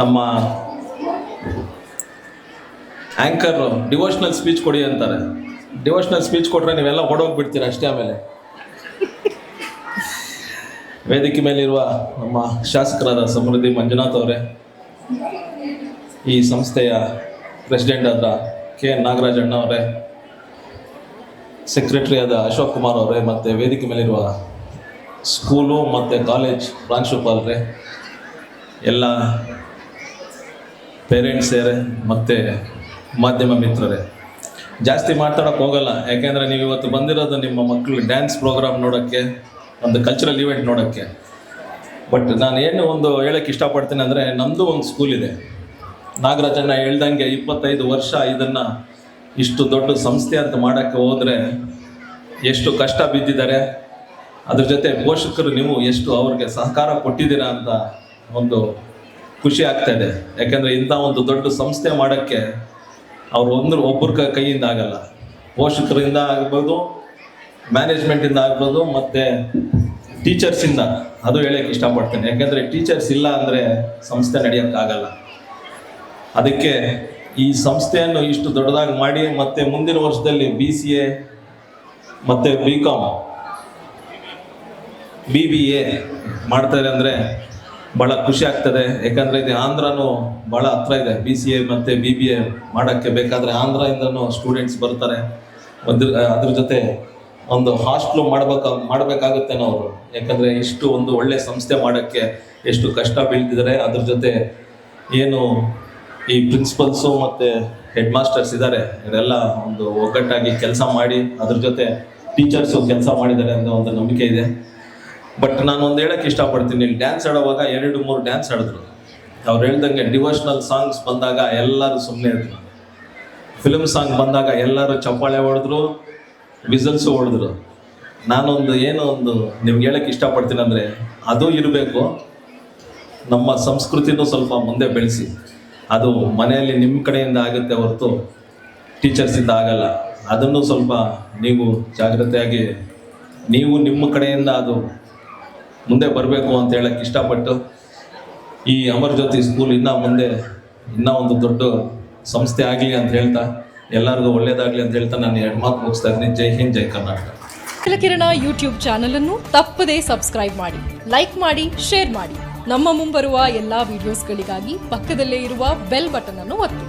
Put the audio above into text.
ನಮ್ಮ anchor devotional speech ಕೊಡಿ ಅಂತಾರೆ. ಡಿವೋಷ್ನಲ್ ಸ್ಪೀಚ್ ಕೊಟ್ಟರೆ ನೀವೆಲ್ಲ ಓಡೋಗ್ಬಿಡ್ತೀರ ಅಷ್ಟೇ ಆಮೇಲೆ. ವೇದಿಕೆ ಮೇಲಿರುವ ನಮ್ಮ ಶಾಸಕರಾದ ಸಮೃದ್ಧಿ ಮಂಜುನಾಥ್ ಅವರೇ, ಈ ಸಂಸ್ಥೆಯ ಪ್ರೆಸಿಡೆಂಟ್ ಆದ ಕೆ ಎನ್ ನಾಗರಾಜ್ ಅವರೇ ಸೆಕ್ರೆಟರಿ ಆದ ಅಶೋಕ್ ಕುಮಾರ್ ಅವರೇ, ಮತ್ತು ವೇದಿಕೆ ಮೇಲಿರುವ ಸ್ಕೂಲು ಮತ್ತು ಕಾಲೇಜ್ ಪ್ರಾಂಶುಪಾಲರೇ, ಎಲ್ಲ ಪೇರೆಂಟ್ಸರೇ ಮತ್ತು ಮಾಧ್ಯಮ ಮಿತ್ರರೇ. ಜಾಸ್ತಿ ಮಾತಾಡೋಕೆ ಹೋಗಲ್ಲ, ಯಾಕೆಂದರೆ ನೀವು ಇವತ್ತು ಬಂದಿರೋದು ನಿಮ್ಮ ಮಕ್ಕಳು ಡ್ಯಾನ್ಸ್ ಪ್ರೋಗ್ರಾಮ್ ನೋಡೋಕ್ಕೆ, ಒಂದು ಕಲ್ಚರಲ್ ಇವೆಂಟ್ ನೋಡೋಕ್ಕೆ. ಬಟ್ ನಾನು ಏನು ಒಂದು ಹೇಳಕ್ಕೆ ಇಷ್ಟಪಡ್ತೀನಿ ಅಂದರೆ ನಮ್ಮದು ಒಂದು ಸ್ಕೂಲ್ ಇದೆ. ನಾಗರಾಜನ್ನ ಹೇಳ್ದಂಗೆ ಇಪ್ಪತ್ತೈದು ವರ್ಷ ಇದನ್ನು ಇಷ್ಟು ದೊಡ್ಡ ಸಂಸ್ಥೆ ಅಂತ ಮಾಡೋಕ್ಕೆ ಹೋದರೆ ಎಷ್ಟು ಕಷ್ಟ ಬಿದ್ದಿದ್ದಾರೆ. ಅದ್ರ ಜೊತೆ ಪೋಷಕರು ನೀವು ಎಷ್ಟು ಅವ್ರಿಗೆ ಸಹಕಾರ ಕೊಟ್ಟಿದ್ದೀರಾ ಅಂತ ಒಂದು ಖುಷಿ ಆಗ್ತಾ ಇದೆ. ಯಾಕಂದ್ರೆ ಇಂಥ ಒಂದು ದೊಡ್ಡ ಸಂಸ್ಥೆ ಮಾಡೋಕ್ಕೆ ಅವರು ಒಂದು ಒಬ್ಬರ ಕೈಯಿಂದ ಆಗಲ್ಲ. ಪೋಷಕರಿಂದ ಆಗ್ಬೋದು ಮ್ಯಾನೇಜ್ಮೆಂಟಿಂದ ಆಗ್ಬೋದು, ಮತ್ತು ಟೀಚರ್ಸಿಂದ ಅದು ಹೇಳಕ್ಕೆ ಇಷ್ಟಪಡ್ತೇನೆ. ಯಾಕೆಂದರೆ ಟೀಚರ್ಸ್ ಇಲ್ಲ ಅಂದರೆ ಸಂಸ್ಥೆ ನಡೆಯೋಕ್ಕಾಗಲ್ಲ ಅದಕ್ಕೆ ಈ ಸಂಸ್ಥೆಯನ್ನು ಇಷ್ಟು ದೊಡ್ಡದಾಗಿ ಮಾಡಿ, ಮತ್ತೆ ಮುಂದಿನ ವರ್ಷದಲ್ಲಿ ಬಿ ಸಿ ಎ ಮತ್ತು B com B B A ಮಾಡ್ತಾರೆ ಅಂದರೆ ಭಾಳ ಖುಷಿ ಆಗ್ತದೆ. ಯಾಕಂದರೆ ಇದು ಆಂಧ್ರನೂ ಭಾಳ ಹತ್ರ ಇದೆ. ಬಿ ಸಿ ಎ ಮತ್ತು ಬಿ ಬಿ ಎ ಮಾಡೋಕ್ಕೆ ಬೇಕಾದರೆ ಆಂಧ್ರದಿಂದನೂ ಸ್ಟೂಡೆಂಟ್ಸ್ ಬರ್ತಾರೆ. ಅದ್ರ ಅದ್ರ ಜೊತೆ ಒಂದು ಹಾಸ್ಟ್ಲು ಮಾಡ್ಬೇಕು ಮಾಡಬೇಕಾಗುತ್ತೇನೋ ಅವರು ಯಾಕಂದರೆ ಇಷ್ಟು ಒಂದು ಒಳ್ಳೆ ಸಂಸ್ಥೆ ಮಾಡೋಕ್ಕೆ ಎಷ್ಟು ಕಷ್ಟ ಬೀಳ್ತಿದ್ದಾರೆ. ಅದ್ರ ಜೊತೆ ಏನು ಈ ಪ್ರಿನ್ಸಿಪಲ್ಸು ಮತ್ತು ಹೆಡ್ ಮಾಸ್ಟರ್ಸ್ ಇದ್ದಾರೆ. ಇವರೆಲ್ಲ ಒಂದು ಒಗ್ಗಟ್ಟಾಗಿ ಕೆಲಸ ಮಾಡಿ, ಅದ್ರ ಜೊತೆ ಟೀಚರ್ಸು ಕೆಲಸ ಮಾಡಿದ್ದಾರೆ ಅನ್ನೋ ಒಂದು ನಂಬಿಕೆ ಇದೆ. ಬಟ್ ನಾನು ಒಂದು ಹೇಳಕ್ಕೆ ಇಷ್ಟಪಡ್ತೀನಿ ಇಲ್ಲಿ ಡ್ಯಾನ್ಸ್ ಆಡೋವಾಗ ಎರಡು, ಮೂರು ಡ್ಯಾನ್ಸ್ ಆಡಿದ್ರು. ಅವ್ರು ಹೇಳ್ದಂಗೆ ಡಿವೋಷನಲ್ ಸಾಂಗ್ಸ್ ಬಂದಾಗ ಎಲ್ಲರೂ ಸುಮ್ಮನೆ ಇದ್ರು. ಫಿಲ್ಮ್ ಸಾಂಗ್ ಬಂದಾಗ ಎಲ್ಲರೂ ಚಪ್ಪಾಳೆ ಹೊಡೆದ್ರು ವಿಸಲ್ಸು ಹೊಡೆದ್ರು. ನಾನೊಂದು ಏನೋ ಒಂದು ನಿಮ್ಗೆ ಹೇಳಕ್ಕೆ ಇಷ್ಟಪಡ್ತೀನಿ ಅಂದರೆ, ಅದು ಇರಬೇಕು. ನಮ್ಮ ಸಂಸ್ಕೃತಿನೂ ಸ್ವಲ್ಪ ಮುಂದೆ ಬೆಳೆಸಿ. ಅದು ಮನೆಯಲ್ಲಿ ನಿಮ್ಮ ಕಡೆಯಿಂದ ಆಗುತ್ತೆ ಹೊರತು ಟೀಚರ್ಸಿಂದ ಆಗಲ್ಲ. ಅದನ್ನು ಸ್ವಲ್ಪ ನೀವು ಜಾಗ್ರತೆಯಾಗಿ, ನೀವು ನಿಮ್ಮ ಕಡೆಯಿಂದ ಅದು ಮುಂದೆ ಬರಬೇಕು ಅಂತ ಹೇಳಕ್ಕೆ ಇಷ್ಟಪಟ್ಟು ಈ ಅಮರ್ ಜ್ಯೋತಿ ಸ್ಕೂಲ್ ಇನ್ನೂ ಮುಂದೆ ಇನ್ನೂ ಒಂದು ದೊಡ್ಡ ಸಂಸ್ಥೆ ಆಗಲಿ ಅಂತ ಹೇಳ್ತಾ, ಎಲ್ಲರಿಗೂ ಒಳ್ಳೇದಾಗಲಿ ಅಂತ ಹೇಳ್ತಾ ನಾನು ಎರಡು ಮಾತು ಮುಗಿಸ್ತಾ ಇದ್ದೀನಿ. ಜೈ ಹಿಂದ್, ಜೈ ಕರ್ನಾಟಕ. ಕಲಕಿರಣ ಯೂಟ್ಯೂಬ್ ಚಾನೆಲ್ ಅನ್ನು ತಪ್ಪದೇ ಸಬ್ಸ್ಕ್ರೈಬ್ ಮಾಡಿ ಲೈಕ್ ಮಾಡಿ ಶೇರ್ ಮಾಡಿ. ನಮ್ಮ ಮುಂಬರುವ ಎಲ್ಲಾ ವಿಡಿಯೋಸ್ಗಳಿಗಾಗಿ ಪಕ್ಕದಲ್ಲೇ ಇರುವ ಬೆಲ್ ಬಟನ್ ಅನ್ನು ಒತ್ತಿ.